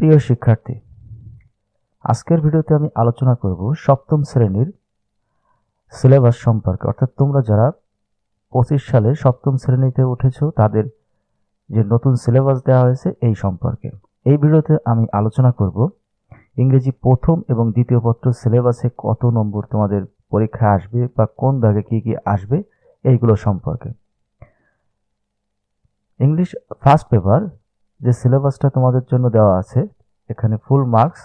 প্রিয় শিক্ষার্থী, আজকের ভিডিওতে আমি আলোচনা করব সপ্তম শ্রেণির সিলেবাস সম্পর্কে। অর্থাৎ তোমরা যারা পঁচিশ সালে সপ্তম শ্রেণীতে উঠেছো, তাদের যে নতুন সিলেবাস দেওয়া হয়েছে এই সম্পর্কে। এই ভিডিওতে আমি আলোচনা করব ইংরেজি প্রথম এবং দ্বিতীয় পত্র সিলেবাসে কত নম্বর তোমাদের পরীক্ষায় আসবে বা কোন দাগে কি কি আসবে, এইগুলো সম্পর্কে। ইংলিশ ফার্স্ট পেপার যে সিলেবাসটা তোমাদের জন্য দেওয়া আছে, এখানে ফুল মার্কস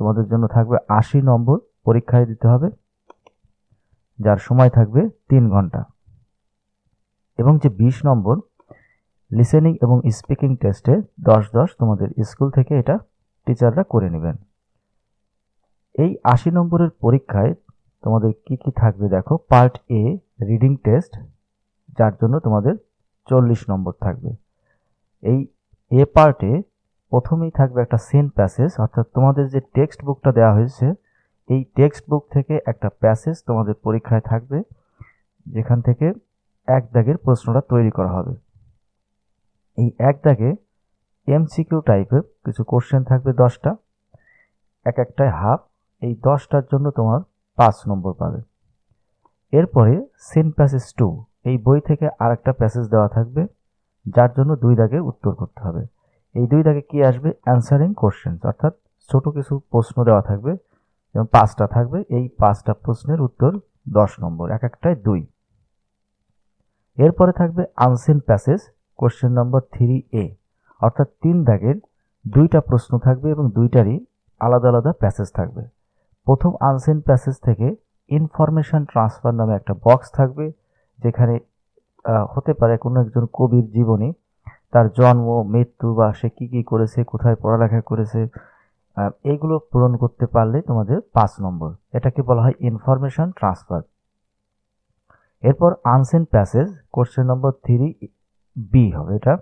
তোমাদের জন্য থাকবে আশি নম্বর পরীক্ষায় দিতে হবে, যার সময় থাকবে তিন ঘণ্টা। এবং যে বিশ নম্বর লিসেনিং এবং স্পিকিং টেস্টে দশ দশ তোমাদের স্কুল থেকে এটা টিচাররা করে নেবেন। এই আশি নম্বরের পরীক্ষায় তোমাদের কি কি থাকবে দেখো পার্ট এ রিডিং টেস্ট যার জন্য তোমাদের চল্লিশ নম্বর থাকবে। এই, এ পার্টে প্রথমেই থাকবে একটা সিন প্যাসেজ অর্থাৎ তোমাদের যে টেক্সট বুকটা দেওয়া হয়েছে, এই টেক্সট বুক থেকে একটা প্যাসেজ তোমাদের পরীক্ষায় থাকবে, যেখান থেকে এক দাগের প্রশ্নটা তৈরি করা হবে। এই এক দাগে এমসিকিউ টাইপের কিছু কোশ্চেন থাকবে দশটা, এক একটায় হাফ এই দশটার জন্য তোমার পাঁচ নম্বর পাবে। এরপরে সিন প্যাসেজ টু এই বই থেকে আরেকটা প্যাসেজ দেওয়া থাকবে। যার জন্য দুই দাগে উত্তর করতে হবে। এই দুই দাগে কি আসবে? অ্যান্সারিং কোশ্চেন অর্থাৎ ছোট কিছু প্রশ্ন দেওয়া থাকবে, যেমন পাঁচটা থাকবে, এই পাঁচটা প্রশ্নের উত্তর দশ নম্বর, এক একটায় দুই। এরপরে থাকবে unseen passage question number three A অর্থাৎ তিন দাগের দুইটা প্রশ্ন থাকবে এবং দুইটারই আলাদা আলাদা প্যাসেজ থাকবে। প্রথম আনসিন প্যাসেজ থেকে ইনফরমেশন ট্রান্সফার নামে একটা বক্স থাকবে, যেখানে হতে পারে কোনো একজন কবির জীবনী। তার জন্ম, মৃত্যু বা সে কী কী করেছে, কোথায় পড়ালেখা করেছে এইগুলো পূরণ করতে পারলে তোমাদের পাঁচ নম্বর। এটাকে বলা হয় ইনফরমেশন ট্রান্সফার এরপর unseen passage question number three B হবে এটা।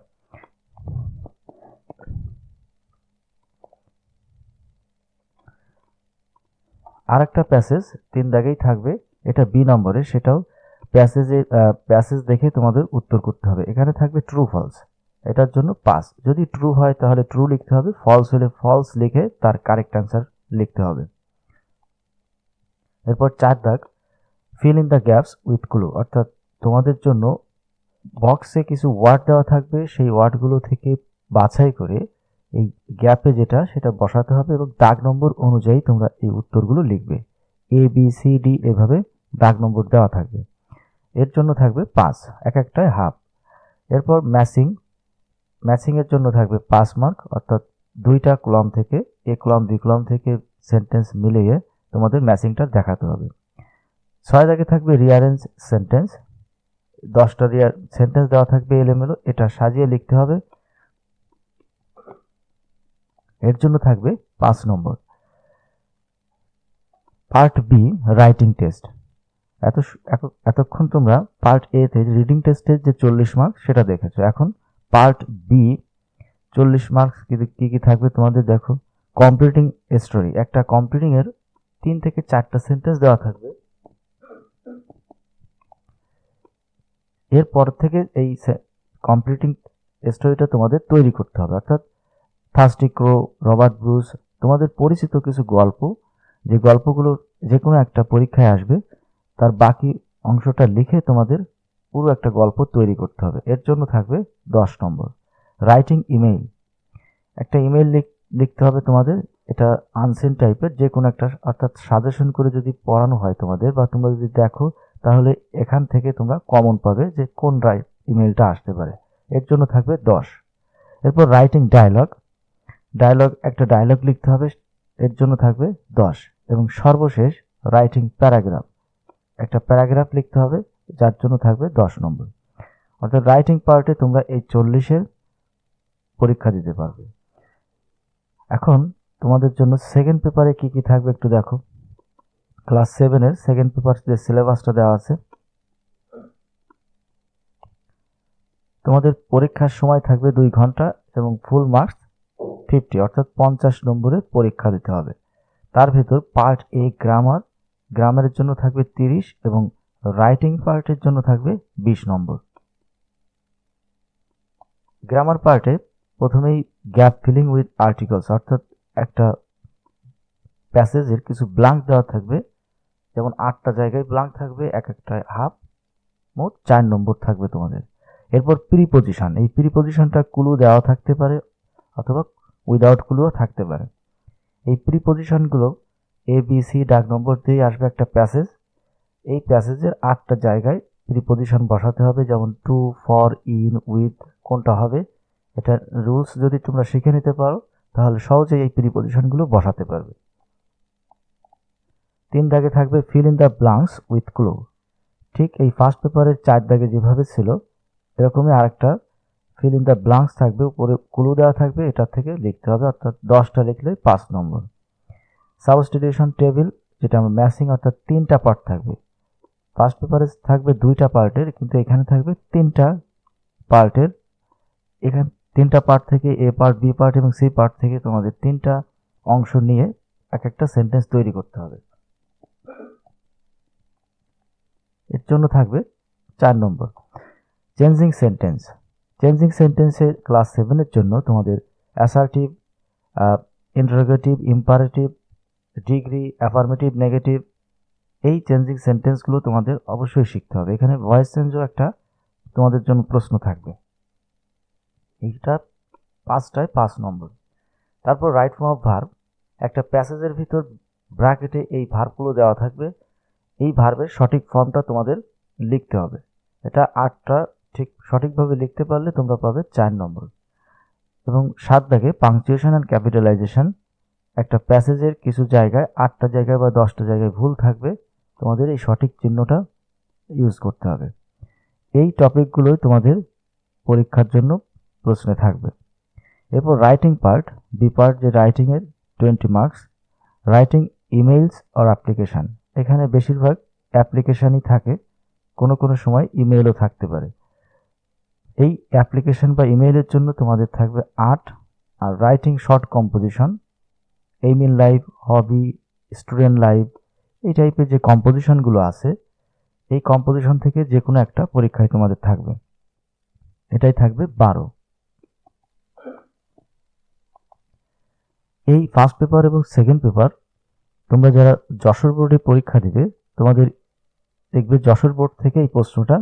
আরেকটা প্যাসেজ তিন দাগেই থাকবে, এটা বি নম্বরে, সেটাও প্যাসেজে প্যাসেজ দেখে তোমাদের উত্তর করতে হবে। এখানে থাকবে ট্রু ফলস এটার জন্য পাস যদি ট্রু হয়, তাহলে ট্রু লিখতে হবে। ফলস হলে ফলস লিখে তার কারেক্ট অ্যান্সার লিখতে হবে। এরপর চার দাগ। Fill in the gaps with clue অর্থাৎ তোমাদের জন্য বক্সে কিছু ওয়ার্ড দেওয়া থাকবে। সেই ওয়ার্ডগুলো থেকে বাছাই করে এই গ্যাপে যেটা, সেটা বসাতে হবে এবং দাগ নম্বর অনুযায়ী তোমরা এই উত্তরগুলো লিখবে। এ বি সি ডি এভাবে দাগ নম্বর দেওয়া থাকবে। এর জন্য থাকবে পাঁচ, এক একটায় হাফ। এরপর ম্যাচিং ম্যাচিংয়ের জন্য থাকবে পাঁচ মার্ক, অর্থাৎ দুইটা কলম থেকে, এ কলম, বি কলম থেকে সেন্টেন্স মিলিয়ে তোমাদের ম্যাচিংটা দেখাতে হবে। ছয় দাগে থাকবে রিয়ারেঞ্জ সেন্টেন্স দশটা রিয়ার সেন্টেন্স দেওয়া থাকবে এলোমেলো, এটা সাজিয়ে লিখতে হবে। এর জন্য থাকবে পাঁচ number. Part B writing test এত এতক্ষণ তোমরা পার্ট এ তে রিডিং টেস্টের যে চল্লিশ মার্ক সেটা দেখেছ। এখন পার্ট বি চল্লিশ মার্কস কি কি থাকবে তোমাদের দেখো। কমপ্লিটিং স্টোরি একটা কমপ্লিটিং এর তিন থেকে চারটা সেন্টেন্স দেওয়া থাকবে। এরপর থেকে এই কমপ্লিটিং স্টোরিটা তোমাদের তৈরি করতে হবে। অর্থাৎ থার্স্টি ক্রো রবার্ট ব্রুস তোমাদের পরিচিত কিছু গল্প, যে গল্পগুলো যে কোনো একটা পরীক্ষায় আসবে তার বাকি অংশটা লিখে তোমাদের পুরো একটা গল্প তৈরি করতে হবে। এর জন্য থাকবে দশ নম্বর। রাইটিং ইমেইল একটা ইমেইল লিখতে হবে তোমাদের। এটা আনসেন টাইপের যে কোনো একটা, অর্থাৎ সাজেশন করে যদি পড়ানো হয় তোমাদের বা তোমরা যদি দেখো, তাহলে এখান থেকে তোমরা কমন পাবে যে কোন রাইট ইমেলটা আসতে পারে। এর জন্য থাকবে দশ। এরপর রাইটিং ডায়লগ ডায়লগ একটা ডায়লগ লিখতে হবে। এর জন্য থাকবে দশ। এবং সর্বশেষ রাইটিং প্যারাগ্রাফ একটা প্যারাগ্রাফ লিখতে হবে, যার জন্য থাকবে দশ নম্বর। অর্থাৎ রাইটিং পার্টে তোমরা এই চল্লিশের পরীক্ষা দিতে পারবে। এখন তোমাদের জন্য সেকেন্ড পেপারে কি কি থাকবে একটু দেখো। ক্লাস সেভেনের সেকেন্ড পেপার যে সিলেবাসটা দেওয়া আছে, তোমাদের পরীক্ষার সময় থাকবে দুই ঘণ্টা এবং ফুল মার্কস ফিফটি, অর্থাৎ পঞ্চাশ নম্বরের পরীক্ষা দিতে হবে। তার ভেতর পার্ট এ, গ্রামার গ্রামারের জন্য থাকবে তিরিশ এবং রাইটিং পার্টের জন্য থাকবে বিশ নম্বর। গ্রামার পার্টে প্রথমেই গ্যাপ ফিলিং উইথ আর্টিকেলস অর্থাৎ একটা প্যাসেজের কিছু ব্লাঙ্ক দেওয়া থাকবে। যেমন আটটা জায়গায় ব্লাঙ্ক থাকবে, এক একটা হাফ মোট চার নম্বর থাকবে তোমাদের। এরপর প্রিপোজিশন এই প্রিপোজিশনটা কুলু দেওয়া থাকতে পারে অথবা উইদাউট কুলুও থাকতে পারে। এই প্রিপোজিশনগুলো এ বি সি ডাক নম্বর দিয়ে আসবে একটা প্যাসেজ এই প্যাসেজের আটটা জায়গায় প্রিপোজিশন বসাতে হবে, যেমন টু ফর ইন উইথ কোনটা হবে? এটা রুলস যদি তোমরা শিখে নিতে পারো, তাহলে সহজেই এই প্রিপোজিশনগুলো বসাতে পারবে। তিন দাগে থাকবে fill in the blanks with clue ঠিক এই ফার্স্ট পেপারের চার দাগে যেভাবে ছিল, এরকমই আরেকটা ফিল ইন দ্য ব্লাঙ্কস থাকবে, উপরে ক্লু দেওয়া থাকবে, এটার থেকে লিখতে হবে, অর্থাৎ দশটা লিখলে পাঁচ নম্বর। সাবস্টিটিউশন টেবিল, যেটা আমার ম্যাসিং অর্থাৎ তিনটা পার্ট থাকবে। ফার্স্ট পেপারে থাকবে দুইটা পার্টের কিন্তু এখানে থাকবে তিনটা পার্টের এখানে, তিনটা পার্ট থেকে এ পার্ট বি পার্ট এবং সি পার্ট থেকে তোমাদের তিনটা অংশ নিয়ে এক একটা সেন্টেন্স তৈরি করতে হবে। এর জন্য থাকবে চার নম্বর। চেঞ্জিং সেন্টেন্স চেঞ্জিং সেন্টেন্সে ক্লাস সেভেনের জন্য তোমাদের assertive interrogative imperative degree affirmative negative এই চেঞ্জিং সেন্টেন্সগুলো তোমাদের অবশ্যই শিখতে হবে। এখানে ভয়েস চেঞ্জও একটা তোমাদের জন্য প্রশ্ন থাকবে। এইটা পাঁচটায় পাঁচ নম্বর। তারপর রাইট ফর্ম অফ ভার্ব একটা প্যাসেজের ভিতর ব্র্যাকেটে এই ভার্বগুলো দেওয়া থাকবে। এই ভার্বের সঠিক ফর্মটা তোমাদের লিখতে হবে। এটা আটটা ঠিক সঠিকভাবে লিখতে পারলে তোমরা পাবে চার নম্বর। এবং সাত দাগে পাংচুয়েশন অ্যান্ড ক্যাপিটালাইজেশন একটা প্যাসেজের কিছু জায়গায়, আটটা জায়গায় বা দশটা জায়গায় ভুল থাকবে, তোমাদের এই সঠিক চিহ্নটা ইউজ করতে হবে। এই টপিকগুলোই তোমাদের পরীক্ষার জন্য প্রশ্নে থাকবে। এরপর রাইটিং পার্ট বি পার্ট যে রাইটিংয়ের twenty marks writing emails or application এখানে বেশিরভাগ অ্যাপ্লিকেশানই থাকে, কোনো কোনো সময় ইমেইলও থাকতে পারে। এই অ্যাপ্লিকেশন বা ইমেইলের জন্য তোমাদের থাকবে আট আর writing short composition aim in life hobby student life এই টাইপের যে কম্পোজিশনগুলো আছে, এই কম্পোজিশন থেকে যে কোনো একটা পরীক্ষায় তোমাদের থাকবে। এটাই থাকবে বারো। এই ফার্স্ট পেপার এবং সেকেন্ড পেপার তোমরা যারা যশোর বোর্ডে পরীক্ষা দিবে, তোমাদের দেখবে যশোর বোর্ড থেকে এই প্রশ্নটা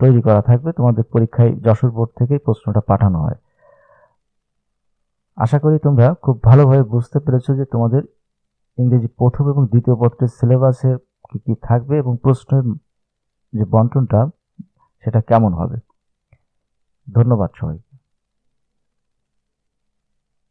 তৈরি করা থাকবে। তোমাদের পরীক্ষায় যশোর বোর্ড থেকে প্রশ্নটা পাঠানো হয়। আশা করি তোমরা খুব ভালোভাবে বুঝতে পেরেছ যে তোমাদের ইংরেজি প্রথম এবং দ্বিতীয় পত্রের সিলেবাসে কী কী থাকবে এবং প্রশ্নের যে বন্টনটা, সেটা কেমন হবে। ধন্যবাদ সবাই